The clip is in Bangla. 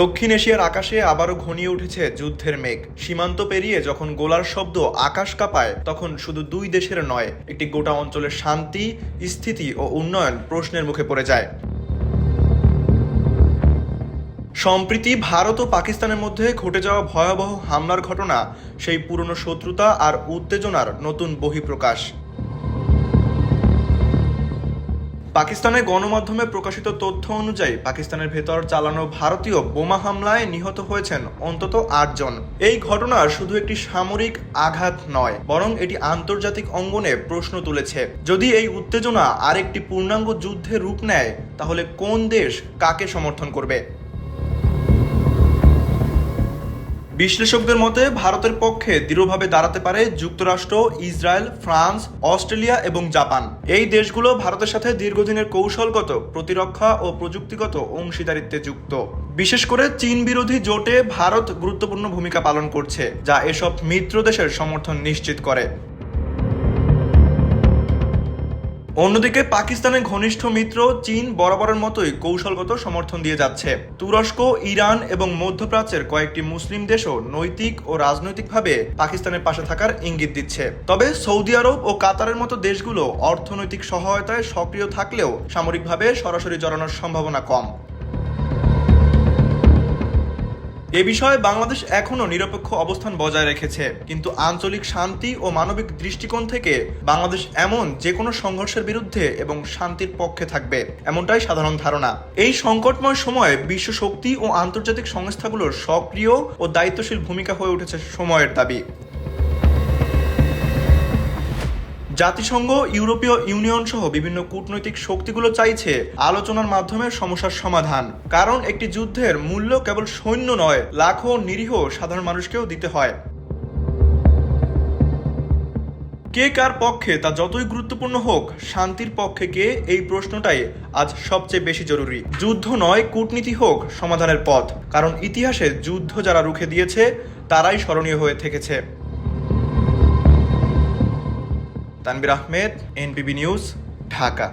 দক্ষিণ এশিয়ার আকাশে আবারও ঘনিয়ে উঠেছে যুদ্ধের মেঘ। সীমান্ত পেরিয়ে যখন গোলার শব্দ আকাশ কাঁপায়, তখন শুধু দুই দেশের নয়, একটি গোটা অঞ্চলের শান্তি, স্থিতি ও উন্নয়ন প্রশ্নের মুখে পড়ে যায়। সম্প্রীতি ভারত ও পাকিস্তানের মধ্যে ঘটে যাওয়া ভয়াবহ হামলার ঘটনা, সেই পুরনো শত্রুতা আর উত্তেজনার নতুন বহিঃপ্রকাশ। পাকিস্তানের গণমাধ্যমে প্রকাশিত তথ্য অনুযায়ী পাকিস্তানের ভেতর চালানো ভারতীয় বোমা হামলায় নিহত হয়েছেন অন্তত আটজন। এই ঘটনা শুধু একটি সামরিক আঘাত নয়, বরং এটি আন্তর্জাতিক অঙ্গনে প্রশ্ন তুলেছে। যদি এই উত্তেজনা আরেকটি পূর্ণাঙ্গ যুদ্ধে রূপ নেয়, তাহলে কোন দেশ কাকে সমর্থন করবে? বিশ্লেষকদের মতে, ভারতের পক্ষে দৃঢ়ভাবে দাঁড়াতে পারে যুক্তরাষ্ট্র, ইসরায়েল, ফ্রান্স, অস্ট্রেলিয়া এবং জাপান। এই দেশগুলো ভারতের সাথে দীর্ঘদিনের কৌশলগত, প্রতিরক্ষা ও প্রযুক্তিগত অংশীদারিত্বে যুক্ত। বিশেষ করে চীন বিরোধী জোটে ভারত গুরুত্বপূর্ণ ভূমিকা পালন করছে, যা এসব মিত্র দেশের সমর্থন নিশ্চিত করে। অন্যদিকে পাকিস্তানের ঘনিষ্ঠ মিত্র চীন বরাবরের মতোই কৌশলগত সমর্থন দিয়ে যাচ্ছে। তুরস্ক, ইরান এবং মধ্যপ্রাচ্যের কয়েকটি মুসলিম দেশও নৈতিক ও রাজনৈতিকভাবে পাকিস্তানের পাশে থাকার ইঙ্গিত দিচ্ছে। তবে সৌদি আরব ও কাতারের মতো দেশগুলো অর্থনৈতিক সহায়তায় সক্রিয় থাকলেও সামরিকভাবে সরাসরি জড়ানোর সম্ভাবনা কম। এ বিষয়ে বাংলাদেশ এখনও নিরপেক্ষ অবস্থান বজায় রেখেছে। কিন্তু আঞ্চলিক শান্তি ও মানবিক দৃষ্টিকোণ থেকে বাংলাদেশ এমন যে কোনো সংঘর্ষের বিরুদ্ধে এবং শান্তির পক্ষে থাকবে, এমনটাই সাধারণ ধারণা। এই সংকটময় সময়ে বিশ্ব শক্তি ও আন্তর্জাতিক সংস্থাগুলোর সক্রিয় ও দায়িত্বশীল ভূমিকা হয়ে উঠেছে সময়ের দাবি। জাতিসংঘ, ইউরোপীয় ইউনিয়ন সহ বিভিন্ন কূটনৈতিক শক্তিগুলো চাইছে আলোচনার মাধ্যমে সমস্যার সমাধান। কারণ একটি যুদ্ধের মূল্য কেবল সৈন্য নয়, লাখো নিরীহ সাধারণ মানুষকেও দিতে হয়। কে কার পক্ষে তা যতই গুরুত্বপূর্ণ হোক, শান্তির পক্ষে কে এই প্রশ্নটাই আজ সবচেয়ে বেশি জরুরি। যুদ্ধ নয়, কূটনীতি হোক, সমাধানের পথ। কারণ ইতিহাসে যুদ্ধ যারা রুখে দিয়েছে, তারাই স্মরণীয় হয়ে থেকেছে। Tanvir Ahmed NPB news Dhaka.